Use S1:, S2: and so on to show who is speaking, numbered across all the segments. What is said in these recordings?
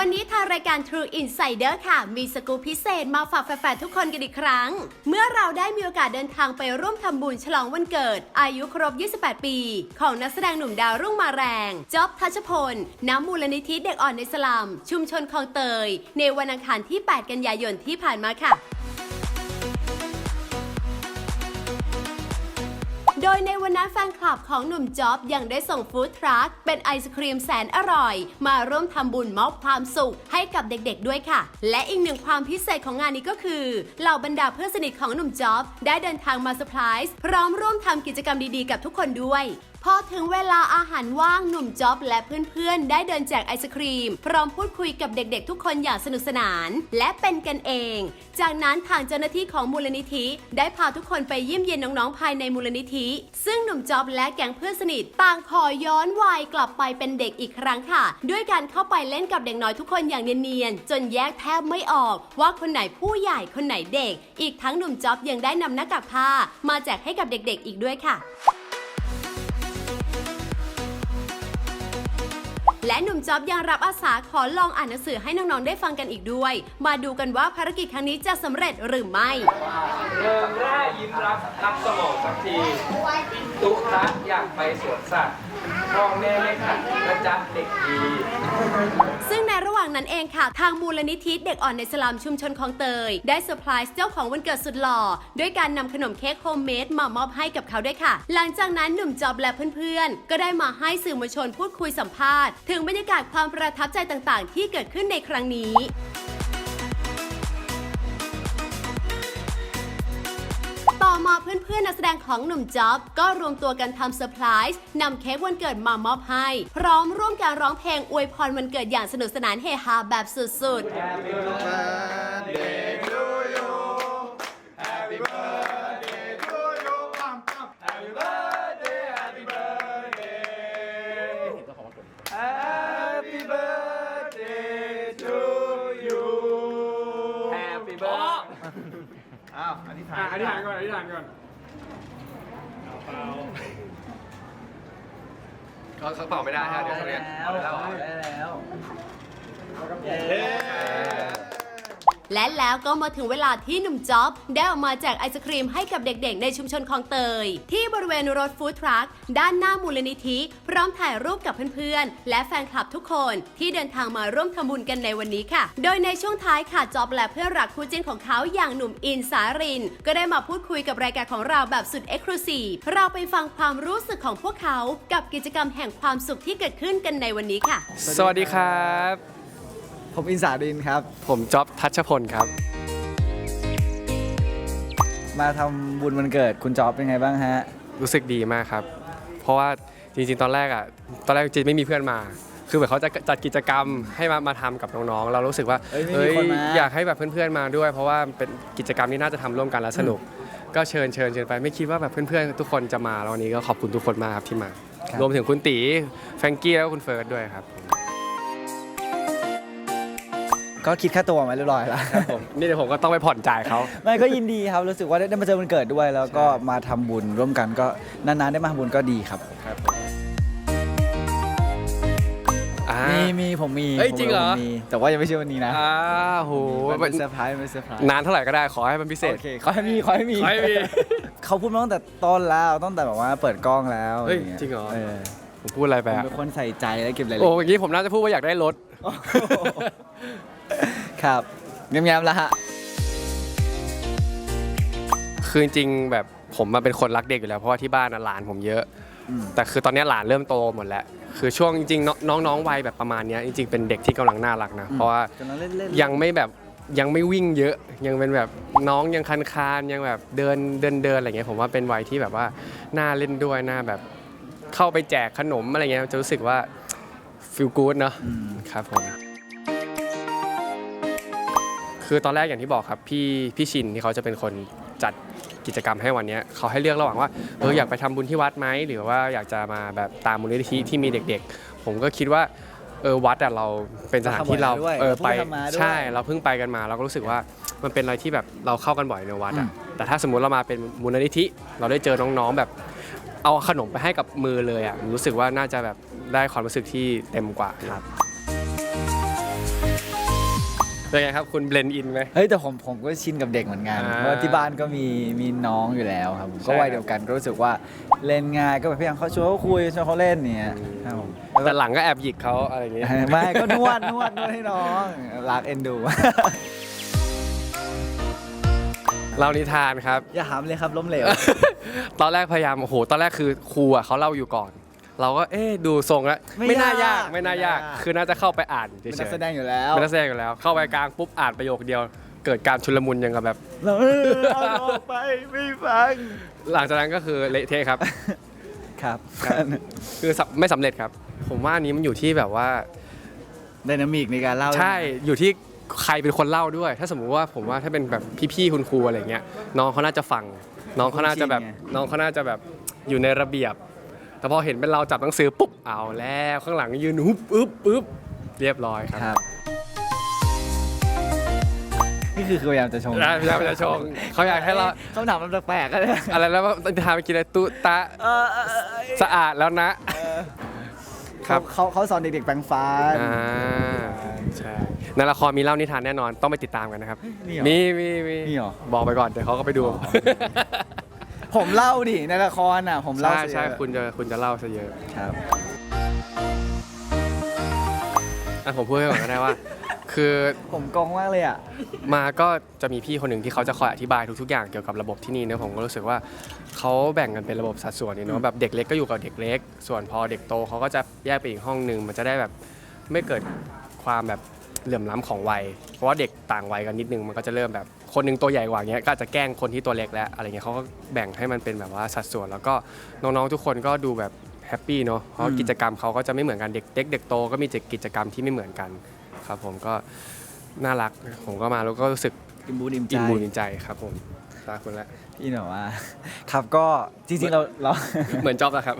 S1: วันนี้ทางรายการ True Insider ค่ะ มีสกูปพิเศษมาฝากแฟนๆทุกคนกันอีกครั้ง เมื่อเราได้มีโอกาสเดินทางไปร่วมทำบุญฉลองวันเกิด อายุครบ 28 ปี ของนักแสดงหนุ่มดาวรุ่งมาแรง จ๊อบทัชพลน้ำมูลนิธิเด็กอ่อนในสลัม ชุมชนคลองเตย ในวันอังคารที่ 8 กันยายนที่ผ่านมาค่ะ โดยในวันนั้นแฟนคลับของหนุ่มจ๊อบยังได้ส่งฟู้ดทรัคเป็นไอศครีมแสนอร่อย มาร่วมทำบุญมอบความสุขให้กับเด็กๆด้วยค่ะ และอีกหนึ่งความพิเศษของงานนี้ก็คือเหล่าบรรดาเพื่อนสนิทของหนุ่มจ๊อบได้เดินทางมาเซอร์ไพรส์พร้อมร่วมทำกิจกรรมดีๆกับทุกคนด้วยพอถึงเวลาอาหารว่างหนุ่มจ๊อบและเพื่อนๆ ได้เดินแจกไอศครีม พร้อมพูดคุยกับเด็กๆ ทุกคนอย่างสนุกสนาน และเป็นกันเอง จากนั้นทางเจ้าหน้าที่ของมูลนิธิ ได้พาทุกคนไปเยี่ยมเยียนน้องๆภายในมูลนิธิ ซึ่งหนุ่มจ๊อบและแก๊งเพื่อนสนิทต่างขอย้อนวัยกลับไปเป็นเด็กอีกครั้งค่ะ ด้วยการเข้าไปเล่นกับเด็กน้อยทุกคนอย่างเนียนๆจนแยกแทบไม่ออก ว่าคนไหนผู้ใหญ่คนไหนเด็ก อีกทั้งหนุ่มจ๊อบยังได้นำหน้ากากผ้า มาแจกให้กับเด็กๆ อีกด้วยค่ะ และหนุ่มจ๊อบยังรับอาสาขอลองอ่านหนังสือให้น้องๆได้ฟังกันอีกด้วย มาดูกันว่าภารกิจครั้งนี้จะสำเร็จหรือไม่
S2: เริงร่ายิ้มรับรับสมองสักทีตุ๊กตาอยากไปสวนสัตว์พ่อแม่ไม่ขัดนะจ๊ะเด็กดี
S1: ซึ่งในากนั้นเองค่ะ ทางมูลนิธิเด็กอ่อนในสลัมชุมชนคลองเตย ได้เซอร์ไพรส์เจ้าของวันเกิดสุดหล่อ ด้วยการนำขนมเค้กโฮมเมดมามอบให้กับเขาด้วยค่ะ หลังจากนั้นหนุ่มจอบและเพื่อนๆ ก็ได้มาให้สื่อมวลชนพูดคุยสัมภาษณ์ ถึงบรรยากาศความประทับใจต่างๆ ที่เกิดขึ้นในครั้งนี้ ต่อมาเพื่อนๆนักแสดงของหนุ่มจ๊อบ ก็รวมตัวกันทำเซอร์ไพรส์นำเค้กวันเกิดมามอบให้ พร้อมร่วมการร้องเพลงอวยพรวันเกิดอย่างสนุกสนานเฮฮาแบบสุดๆ
S3: อ้าวอธิษฐา
S4: อะ
S3: น
S4: อธิษฐานก่อนอธิษฐานก่อน
S2: เขาเขาเป่าไม่ได้ฮะเดี๋ยวเขาเรียน
S3: แล้ว ได้แล้ว
S1: และแล้วก็มาถึงเวลาที่หนุ่มจ๊อบได้ออกมาแจกไอศครีมให้กับเด็กๆ ในชุมชนคลองเตย ที่บริเวณรถฟู้ดทรัคด้านหน้ามูลนิธิ พร้อมถ่ายรูปกับเพื่อนๆ และแฟนคลับทุกคนที่เดินทางมาร่วมทำบุญกันในวันนี้ค่ะ โดยในช่วงท้ายค่ะจ๊อบและเพื่อนรักคู่จิ้นของเขาอย่างหนุ่มอินสาริน ก็ได้มาพูดคุยกับรายการของเราแบบสุดเอ็กซ์คลูซีฟเราไปฟังความรู้สึกของพวกเขา กับกิจกรรมแห่งความสุขที่เกิดขึ้นกันในวันนี้ค่ะ
S4: สวัสดีครับ
S3: ผมอินสาดินครับ
S4: ผมจ๊อบทัชพลครับ
S3: มาทำบุญวันเกิดคุณจ๊อบเป็นไงบ้างฮะ
S4: รู้สึกดีมากครับ เพราะว่าจริงๆ ตอนแรกอะ ตอนแรกจริงๆไม่มีเพื่อนมา คือแบบเขาจะจัดกิจกรรมให้มามาทำกับน้องๆ เรารู้สึกว่า
S3: เอ้ยไม่มีคนมา
S4: อยากให้แบบเพื่อนๆ มาด้วย เพราะว่าเป็นกิจกรรมที่น่าจะทำร่วมกันแล้วสนุก ก็เชิญเชิญเชิญไป ไม่คิดว่าแบบเพื่อนๆ ทุกคนจะมาแล้ววันนี้ก็ขอบคุณทุกคนมากครับที่มา รวมถึงคุณตีแฟรงกี้แล้วก็คุณเฟิร์สด้วยครับ
S3: ก็คิดค่าตัวมาเรียบร้อยแล้ว
S4: ผมนี่เดี๋ยวผมก็ต้องไปผ่อนจ่ายเขา
S3: ไม่ก็ยินดีครับรู้สึกว่าได้มาเจอวันเกิดด้วย แล้วก็มาทำบุญร่วมกันก็นานๆได้มาทำบุญก็ดีครับ
S4: อ่า
S3: มีมีผมมี
S4: เอ้ยจริงเหรอ
S3: ผมมีแต่ว่ายังไม่ใช่วันนี้นะ
S4: อ่าโห
S3: มันเป็นเซอร์ไพรส์มันเป็นเซอร์ไพรส์
S4: นานเท่าไหร่ก็ได้ขอให้มันพิเศษ
S3: โอเคขอให้มีขอให้มี
S4: ขอให้มี
S3: เขาพูดมาตั้งแต่ต้นแล้วตั้งแต่แบบว่าเปิดกล้องแล้ว
S4: เฮ้ยะ
S3: ไงี้
S4: จริงเหรอ
S3: เออ
S4: ผมพูดอะไรไป
S3: ผม
S4: อะ
S3: เป็นคนใส่ใจและเก็บรายละ
S4: โอ้
S3: เอียด
S4: อย่างนี้ผมน่าจะพูดว่าอยากได้รถ
S3: ครับเงียบๆแล้วฮะ
S4: คือจริงๆแบบผมมาเป็นคนรักเด็กอยู่แล้วเพราะว่าที่บ้านน่ะหลานผมเยอะ
S3: อืม
S4: แต่คือตอนนี้หลานเริ่มโตหมดแล้ว คือช่วงจริงๆน้องน้องๆวัยแบบประมาณเนี้ยจริงๆเป็นเด็กที่กำลังน่ารักนะ เพราะว่า
S3: กำลังเล่นๆ
S4: ยังไม่แบบยังไม่วิ่งเยอะยังเป็นแบบน้องยังคันคานยังแบบเดินเดินเดินอะไรเงี้ยผมว่าเป็นวัยที่แบบว่าน่าเล่นด้วยน่าแบบเข้าไปแจกขนมอะไรเงี้ยจะรู้สึกว่าฟิลกู๊ดเนาะ
S3: อืม
S4: ครับผม คือตอนแรกอย่างที่บอกครับพี่พี่ชินที่เขาจะเป็นคนจัดกิจกรรมให้วันเนี้ยเขาให้เลือกระหว่างว่าเอออยากไปทำบุญที่วัดไหมหรือว่าอยากจะมาแบบตามมูลนิธิที่มีเด็กๆ ผมก็คิดว่าเออวัดอะเราเป็นสถานที่เรา
S3: เราเข้าบ่อยด้วย
S4: เออไป
S3: เราเพิ่งทำมาด้วย
S4: ใช่เราเพิ่งไปกันมา เราก็รู้สึกว่ามันเป็นอะไรที่แบบเราเข้ากันบ่อยในวัด
S3: อื
S4: อะ
S3: ม
S4: แต่ถ้าสมมุติเรามาเป็นมูลนิธิ เราได้เจอน้องๆแบบเอาขนมไปให้กับมือเลยอะรู้สึกว่าน่าจะแบบได้ความรู้สึกที่เต็มกว่าครับ เป็นไงครับคุณเบลนอินไหม
S3: เฮ้ยแต่ผมผมก็ชินกับเด็กเหมือนกัน
S4: อ่า
S3: เพราะว่าที่บ้านก็มีมีน้องอยู่แล้วครับผมก็
S4: ใช่
S3: วัยเดียวกันก็รู้สึกว่าเล่นง่ายก็แบบพยายามเขาชวนเขาคุยชวนเขาเล่นเนี่ยครับผมแล้วก็
S4: แต่หลังก็แอบหยิกเขาอะไรอย่างเงี้ย
S3: ไม่ก็นวดนวดนวดให้น้องรักเอ็นดู
S4: เรานิทานครับ
S3: อย่าหามเลยครับล้มเหลว
S4: ตอนแรกพยายามโอ้โหตอนแรกคือครูอะเขาเล่าอยู่ก่อน เราก็เอ๊ะดูทรงแล้ว
S3: ไม่
S4: ไม่น่ายายา
S3: กก
S4: ไม่น่ายาก
S3: ไม่ยาก
S4: คือน่าจะเข้าไปอ่านเฉ
S3: เป็น
S4: ย
S3: นัก
S4: ๆ
S3: แสดงอยู่แล้ว
S4: เป็นนักแสดงอยู่แล้ว เข้าไปกลางปุ๊บอ่านประโยคเดียว เกิดการชุลมุนยังกับแบบ
S3: เราเออเอาออกไปไม่ฟัง
S4: หลังจากนั้นก็คือเละเทะครับ
S3: ครับ
S4: คือสำไม่สำเร็จครับ ผมว่าอันนี้มันอยู่ที่แบบว่า
S3: ไดนามิกในการเล่า
S4: ใช่ อยู่ที่ใครเป็นคนเล่าด้วย ถ้าสมมุติว่าผมว่าถ้าเป็นแบบพี่ๆคุณครูอะไรเงี้ย น้องเขาน่าจะฟัง น้องเขาน่าจะแบบน้องเขาน่าจะแบบอยู่ในระเบียบ แต่พอเห็นเป็นเราจับหนังสือปุ๊บเอาแล้วข้างหลังยืนฮึบอึ๊บอึ๊บเรียบร้อยครับ
S3: ครับ นี่คือพยายามจะชง
S4: ได้พยายามจะชงเขาอยากให้เรา
S3: คำถามมันแปลกๆกันเลย
S4: อะไรแล้วว่าทานไปกินอะไรตุตะ
S3: เออเออเออ
S4: สะอาดแล้วนะ ครั
S3: เขา
S4: บ
S3: เขาเขาสอนเด็กๆแปรงฟัน
S4: อ่าใช่ในละครมีเล่านิทานแน่นอนต้องไปติดตามกันนะครับ
S3: นี่เหรอ
S4: มีมีมี
S3: มีเหรอ
S4: บอกไปก่อนเดี๋ยวเขาก็ไปดู
S3: ผมเล่าดิในละครอะ ผมเล่า
S4: ใช่
S3: ซะ
S4: ใช่
S3: เยอะ
S4: คุณจะคุณจะเล่าซะเยอะ
S3: ครับ
S4: อะผมพูดให้ก่อนก็ได้ว่า คือ
S3: ผมกองมากเลยอะ
S4: มาก็จะมีพี่คนหนึ่งที่เขาจะคอยอธิบายทุกๆอย่างเกี่ยวกับระบบที่นี่เนอะผมก็รู้สึกว่าเขาแบ่งกันเป็นระบบสัดส่วนนี่เนอะแบบเด็กเล็กก็อยู่กับเด็กเล็ก ส่วนพอเด็กโตเขาก็จะแยกไปอีกห้องหนึ่งมันจะได้แบบไม่เกิดความแบบ เหลื่อมล้ำของวัย เพราะว่าเด็กต่างวัยกันนิดนึงมันก็จะเริ่มแบบคนหนึงตัวใหญ่กว่าเงี้ยก็จะแกล้งคนที่ตัวเล็กแล้วอะไรเงี้ยเขาก็แบ่งให้มันเป็นแบบว่าสัดส่วน แล้วก็น้องๆทุกคนก็ดูแบบแฮปปี้เนาะเพราะกิจกรรมเขาก็จะไม่เหมือนกันเด็กเด็กเด็กโตก็มีกิจกรรมที่ไม่เหมือนกันครับผมก็น่ารักผมก็มาแล้วก็รู้สึก
S3: อิมบูนอิมใจ
S4: อินมูนอินใจครับผมตาคุณละ
S3: พี่หนูว่า ครับก็จริงๆเราเรา
S4: เหมือนจอบแล้วครับ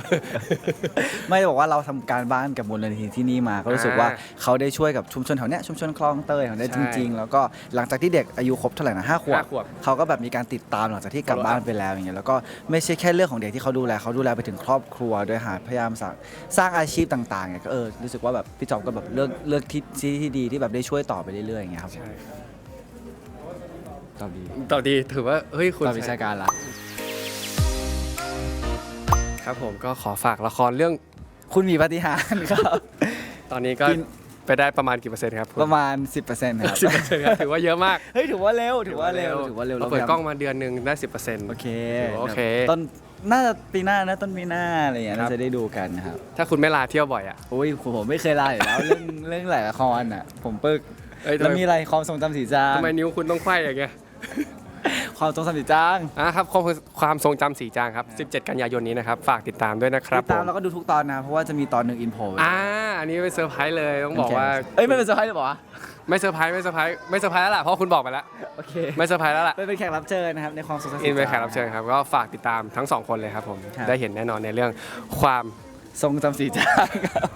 S3: ไม่ได้บอกว่าเราทำการบ้านกับมูลนิธิที่นี่มา ก็รู้สึกว่า
S4: อ่า
S3: เขาได้ช่วยกับชุมชนแถวเนี้ยชุมชนคลองเตยของได้
S4: ใช่
S3: จริง ๆ แล้วก็หลังจากที่เด็กอายุครบเท่าไหร่นะห้าขวบ
S4: ห้าขวบ
S3: เขาก็แบบมีการติดตามหลังจากที่กลับ
S4: Follow up
S3: บ้านไปแล้วอย่างเงี้ยแล้วก็ไม่ใช่แค่เรื่องของเด็กที่เขาดูแลเขาดูแลไปถึงครอบครัวด้วยหาพยายามสร้างสร้างอาชีพต่างๆเนี่ยก็เออรู้สึกว่าแบบพี่จอบก็แบบเลือกเลือกที่ที่ที่ดีที่แบบได้ช่วยต่อไปเรื่อยๆอย่างเงี้ยครับ
S4: ใช่
S3: ตอบดี
S4: ตอบดีถือว่าเฮ้ยคุณ
S3: ตอบวิชาการละ
S4: ครับผมก็ขอฝากละครเรื่อง
S3: คุณมีปาฏิหารย์ครับ
S4: ตอนนี้ก็
S3: กิน
S4: ไปได้ประมาณกี่เปอร์เซ็นต์ครับ
S3: ประมาณ 10%ครับ
S4: สิบเปอร์เซ็นต์ครับถือว่าเยอะมาก
S3: เฮ้ยถือว่าเร็วถือว่าเร็วถือว่าเร็ว
S4: เราเปิดกล้องมาเดือนหนึ่งได้สิบเปอร์เซ็นต์
S3: โอเค
S4: โอเค
S3: ต้นน่าจะปีหน้านะต้นปีหน้าอะไรอย่างเงี้ย
S4: ครับ
S3: น่าจะได้ดูกันนะครับ
S4: ถ้าคุณไม่ลาเที่ยวบ่อยอะ
S3: โอ้ยผมไม่เคยลาอยู่แล้วเรื่องเรื่องหลายละครอะผมปึก
S4: เอ้ยทำ
S3: แล้ว
S4: ไม
S3: มีอะไรความทรงจำสีจาง
S4: ทำไมนิ้วคุณต้องไขว้อย่างเงี้ย
S3: ความทรงจำสีจาง
S4: อะครับความความทรงจำสีจางครับ 17 กันยายนนี้นะครับ ฝากติดตามด้วยนะครับ
S3: ติดตาม
S4: ม
S3: แล้วก็ดูทุกตอนนะ เพราะว่าจะมีตอนหนึ่งอินโพ
S4: อ่าอันนี้เป็นเซอร์ไพรส์เลยต้องบอกว่า
S3: เอ้ยไม่เป็นเซอร์ไพรส์หรือเปล่าวะ
S4: ไม่เซอร์ไพรส์ไม่เซอร์ไพรส์ไม่เซอร์ไพรส์แล้วล่ะเพราะคุณบอกไปแล้ว
S3: โอเค
S4: ไม่เซอร์ไพรส์แล้วล่ะ
S3: ไปเป็นแขกรับเชิญนะครับในความทรงจำสี
S4: อินเป็นแขกรับเชิญครับ ก็ฝากติดตามทั้งสองคนเลยครับผม
S3: ครับ
S4: ได้เห็นแน่นอนในเรื่องความ
S3: ทรงจำสีจางครับ